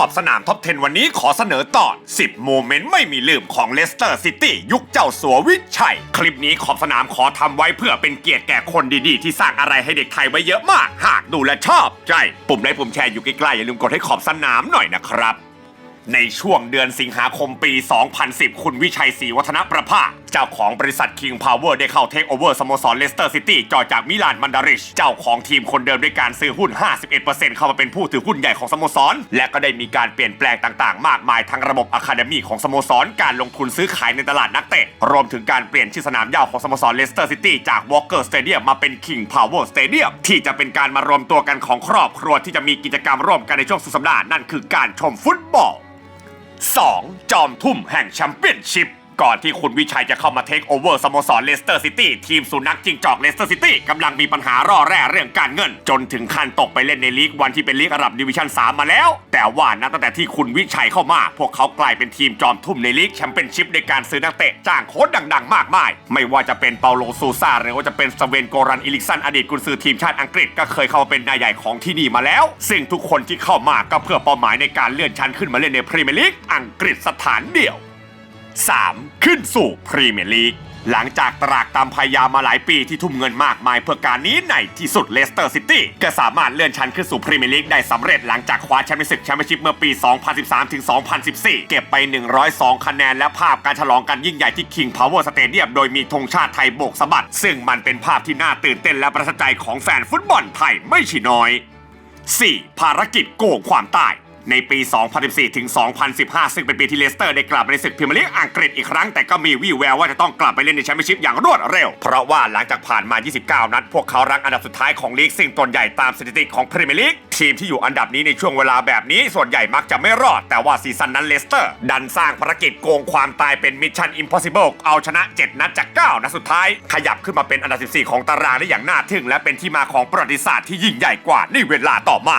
อบสนามท็อป 10 วันนี้ขอเสนอตอน 10 โมเมนต์ไม่มีลืมของเลสเตอร์ซิตี้ยุคเจ้าสัววิชัย คลิปนี้ขอบสนามขอทำไว้เพื่อเป็นเกียรติแก่คนดีๆ ที่สร้างอะไรให้เด็กไทยไว้เยอะมาก หากดูและชอบใจ ปุ่มไลค์ปุ่มแชร์อยู่ใกล้ๆ อย่าลืมกดให้ขอบสนามหน่อยนะครับ ในช่วงเดือนสิงหาคมปี 2010 คุณวิชัยศรีวัฒนประภา เจ้าของบริษัท King Power ได้เข้าเทคโอเวอร์สโมสรเลสเตอร์ซิตี้จอจากมิลานมันดาริช เจ้าของทีมคนเดิมด้วยการซื้อหุ้น 51%เข้ามาเป็นผู้ถือหุ้นใหญ่ของสโมสร และก็ได้มีการเปลี่ยนแปลงต่างๆ มากมายทั้งระบบอะคาเดมีของสโมสร การลงทุนซื้อขายในตลาดนักเตะ รวมถึงการเปลี่ยนชื่อสนามหญ้าของสโมสรเลสเตอร์ซิตี้จาก Walker Stadium มาเป็น King Power Stadium ที่จะเป็นการมารวมตัวกันของครอบครัวที่จะมีกิจกรรมร่วมกันในช่วงสุดสัปดาห์นั่นคือการชมฟุตบอล 2. จอมทุ่มแห่งแชมเปี้ยนชิพ ก่อนที่คุณวิชัยจะเข้ามาเทคโอเวอร์สโมสรเลสเตอร์ซิตี้ทีมสุนัขจิงจอกเลสเตอร์ซิตี้กำลังมีปัญหาร่อแร่เรื่องการเงิน จนถึงขั้นตกไปเล่นในลีกวันที่เป็นลีกอาหรับดิวิชั่น 3 มาแล้ว แต่ว่านับตั้งแต่ที่คุณวิชัยเข้ามา พวกเขากลายเป็นทีมจอมทุ่มในลีกแชมเปี้ยนชิพในการซื้อนักเตะจ้างโค้ชดัง ๆ มากมาย ไม่ว่าจะเป็นเปาโลซูซาหรือว่าจะเป็นสเวนโกรันอิลิกสันอดีตกุนซือทีมชาติอังกฤษก็เคยเข้ามาเป็นนายใหญ่ของที่นี่มาแล้ว ซึ่งทุกคนที่เข้ามาก็เพื่อเป้าหมายในการเลื่อนชั้นขึ้นมาเล่นในพรีเมียร์ลีกอังกฤษสถานเดียว 3. ขึ้นสู่พรีเมียร์ลีกหลังจากตรากตามพยายามมาหลายปีที่ทุ่มเงินมากมายเพื่อการนี้ในที่สุดเลสเตอร์ซิตี้ก็สามารถเลื่อนชั้นขึ้นสู่พรีเมียร์ลีกได้สำเร็จหลังจากคว้าแชมเปี้ยนส์แชมเปี้ยนชิพเมื่อปี 2013 ถึง 2014 เก็บไป 102 คะแนนและภาพการฉลองกันยิ่งใหญ่ที่ King Power Stadium โดยมีธงชาติไทยโบกสะบัด ซึ่งมันเป็นภาพที่น่าตื่นเต้นและประทับใจของแฟนฟุตบอลไทยไม่ใช่น้อย 4. ภารกิจโกงความตาย ในปี 2014 ถึง 2015 ซึ่งเป็นปีที่เลสเตอร์ได้กลับมาในศึกพรีเมียร์ลีกอังกฤษอีกครั้งแต่ก็มีวี่แววว่าจะต้องกลับไปเล่นในแชมเปี้ยนชิพอย่างรวดเร็ว เพราะว่าหลังจากผ่านมา 29 นัด พวกเขารั้งอันดับสุดท้ายของลีกซึ่งตนใหญ่ตามสถิติของพรีเมียร์ลีกทีมที่อยู่อันดับนี้ในช่วงเวลาแบบนี้ส่วนใหญ่มักจะไม่รอด แต่ว่าซีซั่นนั้นเลสเตอร์ ดันสร้างภารกิจโกงความตายเป็นมิชชั่นอิมพอสิเบิลเอาชนะ 7 นัดจาก 9 นัดสุดท้าย ขยับขึ้นมาเป็นอันดับ 14 ของตารางได้อย่างน่าทึ่งและเป็นที่มาของประวัติศาสตร์ที่ยิ่งใหญ่กว่าในเวลาต่อมา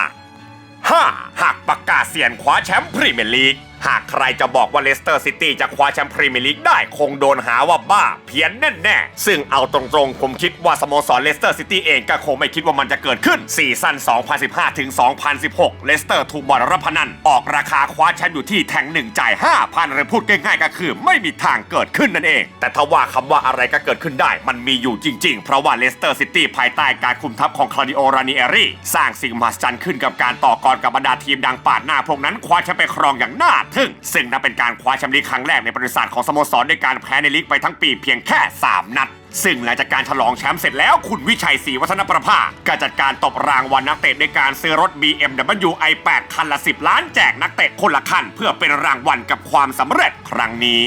5. หากปากกาเซียนคว้าแชมป์พรีเมียร์ลีก หากใครจะบอกว่าเลสเตอร์ซิตี้จะคว้าแชมป์พรีเมียร์ลีกได้คงโดนหาว่าบ้า เพี้ยนแน่ๆ ซึ่งเอาตรงๆ ผมคิดว่าสโมสรเลสเตอร์ซิตี้เองก็คงไม่คิดว่ามันจะเกิดขึ้นซีซั่น 2015 ถึง 2016 เลสเตอร์ถูกบอลรับพนัน ออกราคาคว้าแชมป์อยู่ที่แทงหนึ่งจ่าย 5,000หรือพูดง่ายๆ ก็คือ ไม่มีทางเกิดขึ้นนั่นเอง แต่ถ้าว่าคำว่าอะไรก็เกิดขึ้นได้ มันมีอยู่จริงๆ เพราะว่าเลสเตอร์ซิตี้ภายใต้การคุมทัพของคลาดิโอรานิเอรีสร้างสิ่งมหัศจรรย์ขึ้นกับการต่อกรกับบรรดาทีมดังปาดหน้าพวกนั้นคว้าแชมป์ไปครองอย่างน่าทง ซึ่งนับเป็นการคว้าแชมป์ลีกครั้งแรกในประวัติศาสตร์ของสโมสรด้วยการแพ้ในลีกไปทั้งปีเพียงแค่ 3 นัด ซึ่งหลังจากการฉลองแชมป์เสร็จแล้วคุณวิชัยศรีวัฒนประภาก็จัดการตบรางวัลนักเตะด้วยการซื้อรถ BMW i8 คันละ 10 ล้านแจกนักเตะคนละคัน เพื่อเป็นรางวัลกับความสำเร็จครั้งนี้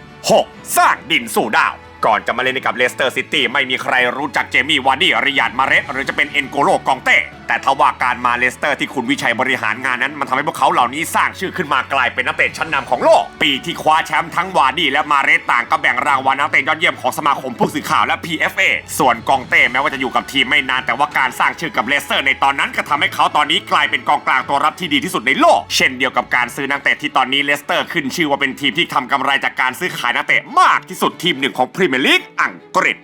6. สร้างดินสู่ดาว ก่อนจะมาเล่นกับเลสเตอร์ซิตี้ไม่มีใครรู้จักเจมี่วาร์ดี้ริยาดมาเรสหรือจะเป็นเอนโกโลกองเต้แต่ทว่าการมาเลสเตอร์ที่คุณวิชัยบริหารงานนั้น มันทำให้พวกเขาเหล่านี้สร้างชื่อขึ้นมากลายเป็นนักเตะชั้นนำของโลก ปีที่คว้าแชมป์ทั้งวาร์ดี้และมาเรสต่างก็แบ่งรางวัลนักเตะยอดเยี่ยมของสมาคมผู้สื่อข่าวและ PFA ส่วนกองเต้แม้ว่าจะอยู่กับทีมไม่นานแต่ว่าการสร้างชื่อกับเลสเตอร์ในตอนนั้นก็ทำให้เขาตอนนี้กลายเป็นกองกลางตัวรับที่ดีที่สุดในโลก เช่นเดียวกับการซื้อนักเตะที่ตอนนี้เลสเตอร์ ขึ้นชื่อว่าเป็นทีมที่ทำกำไรจากการซื้อขายนักเตะมากที่สุดทีมหนึ่งของพรีเมียร์ลีกอังกฤษ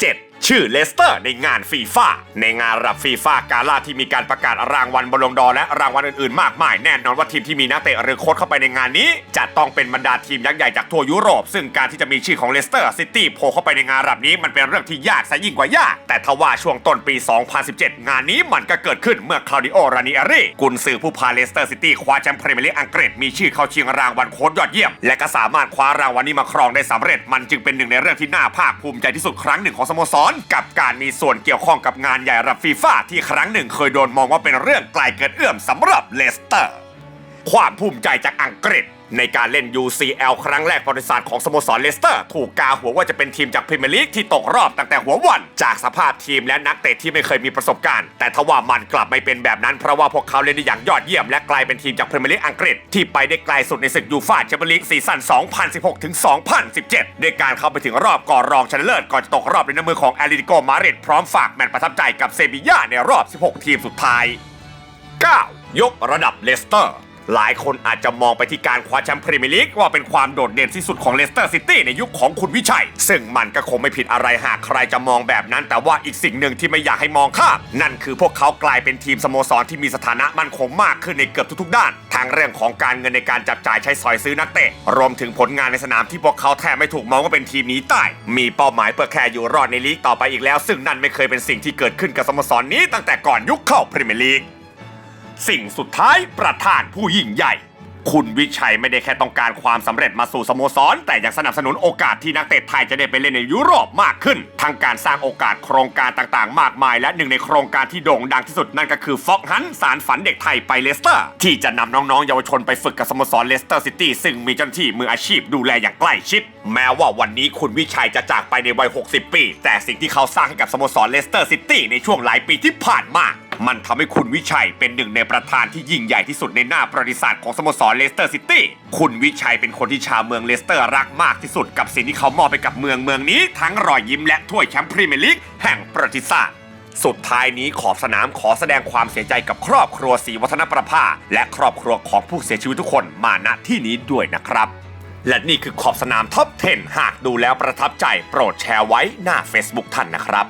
7. ชื่อเลสเตอร์ในงานฟีฟ่าในงานรับฟีฟ่ากาล่าที่มีการประกาศรางวัลบอลลงดอร์และรางวัลอื่นๆ มากมาย แน่นอนว่าทีมที่มีนักเตะหรือโค้ชเข้าไปในงานนี้ จะต้องเป็นบรรดาทีมยักษ์ใหญ่จากทั่วยุโรป ซึ่งการที่จะมีชื่อของเลสเตอร์ซิตี้โผล่เข้าไปในงานรับนี้มันเป็นเรื่องที่ยากซะยิ่งกว่ายาก แต่ทว่าช่วงต้นปี 2017 งานนี้มันก็เกิดขึ้นเมื่อคลาดิโอรานิอารีกุนซือผู้พาเลสเตอร์ซิตี้คว้าแชมป์พรีเมียร์ลีกอังกฤษมีชื่อเข้าชิงรางวัลโค้ชยอดเยี่ยม และก็สามารถคว้ารางวัลนี้มาครองได้สำเร็จ มันจึงเป็นหนึ่งในเรื่องที่น่าภาคภูมิใจที่สุดครั้งหนึ่งของสโมสรกับการมีส่วนเกี่ยวข้องกับงานใหญ่ระดับฟีฟ่าที่ครั้งหนึ่งเคยโดนมองว่าเป็นเรื่องไกลเกินเอื้อมสำหรับเลสเตอร์ ความภูมิใจจากอังกฤษ ในการเล่น UCL ครั้งแรกประวัติศาสตร์ของสโมสรเลสเตอร์ ถูกกาหัวว่าจะเป็นทีมจากพรีเมียร์ลีกที่ตกรอบตั้งแต่หัววัน จากสภาพทีมและนักเตะที่ไม่เคยมีประสบการณ์ แต่ทว่ามันกลับไม่เป็นแบบนั้น เพราะว่าพวกเขาเล่นได้อย่างยอดเยี่ยมและกลายเป็นทีมจากพรีเมียร์ลีกอังกฤษที่ไปได้ไกลสุดในศึกยูฟ่าแชมเปี้ยนลีกซีซั่น 2016ถึง2017 ด้วยการเข้าไปถึงรอบก่อนรองชนะเลิศก่อนจะตกรอบในน้ำมือของแอตเลติโกมาดริดพร้อมฝากแมตช์ประทับใจกับเซบีย่าในรอบ 16 ทีมสุดท้าย 9. ยกระดับเลสเตอร์ หลายคนอาจจะมองไปที่การคว้าแชมป์พรีเมียร์ลีกว่าเป็นความโดดเด่นที่สุดของเลสเตอร์ซิตี้ในยุคของคุณวิชัย ซึ่งมันก็คงไม่ผิดอะไรหากใครจะมองแบบนั้น แต่ว่าอีกสิ่งหนึ่งที่ไม่อยากให้มองข้ามนั่นคือพวกเขากลายเป็นทีมสโมสรที่มีสถานะมั่นคงมากขึ้นในเกือบทุกๆ ด้าน ทั้งเรื่องของการเงินในการจับจ่ายใช้สอยซื้อนักเตะ รวมถึงผลงานในสนามที่พวกเขาแทบไม่ถูกมองว่าเป็นทีมหนีตายมีเป้าหมายเพื่อแค่อยู่รอดในลีกต่อไปอีกแล้ว ซึ่งนั่นไม่เคยเป็นสิ่งที่เกิดขึ้นกับสโมสรนี้ตั้งแต่ก่อนยุคเข้าพรีเมียร์ลีก สิ่งสุดท้ายประธานผู้ยิ่งใหญ่ คุณวิชัยไม่ได้แค่ต้องการความสำเร็จมาสู่สโมสร แต่ยังสนับสนุนโอกาสที่นักเตะไทยจะได้ไปเล่นในยุโรปมากขึ้นทั้งการสร้างโอกาสโครงการต่างๆ มากมาย และหนึ่งในโครงการที่โด่งดังที่สุดนั่นก็คือฟอกฮันสารฝันเด็กไทยไปเลสเตอร์ ที่จะนำน้องๆเยาวชนไปฝึกกับสโมสรเลสเตอร์ซิตี้ซึ่งมีเจ้าหน้าที่มืออาชีพดูแลอย่างใกล้ชิด แม้ว่าวันนี้คุณวิชัยจะจากไปในวัย 60 ปี แต่สิ่งที่เขาสร้างให้กับสโมสรเลสเตอร์ซิตี้ในช่วงหลายปีที่ผ่านมา มันทำให้คุณวิชัยเป็นหนึ่งในประธานที่ยิ่งใหญ่ที่สุดในหน้าประวัติศาสตร์ของสโมสรเลสเตอร์ซิตี้ คุณวิชัยเป็นคนที่ชาวเมืองเลสเตอร์รักมากที่สุดกับสิ่งที่เขามอบไปกับเมืองเมืองนี้ ทั้งรอยยิ้มและถ้วยแชมป์พรีเมียร์ลีกแห่งประวัติศาสตร์สุดท้ายนี้ขอบสนามขอแสดงความเสียใจกับครอบครัวศรีวัฒนประภา และครอบครัวของผู้เสียชีวิตทุกคนมาณที่นี้ด้วยนะครับ และนี่คือขอบสนามท็อป 10 หากดูแล้วประทับใจโปรดแชร์ไว้หน้า Facebook ท่านนะครับ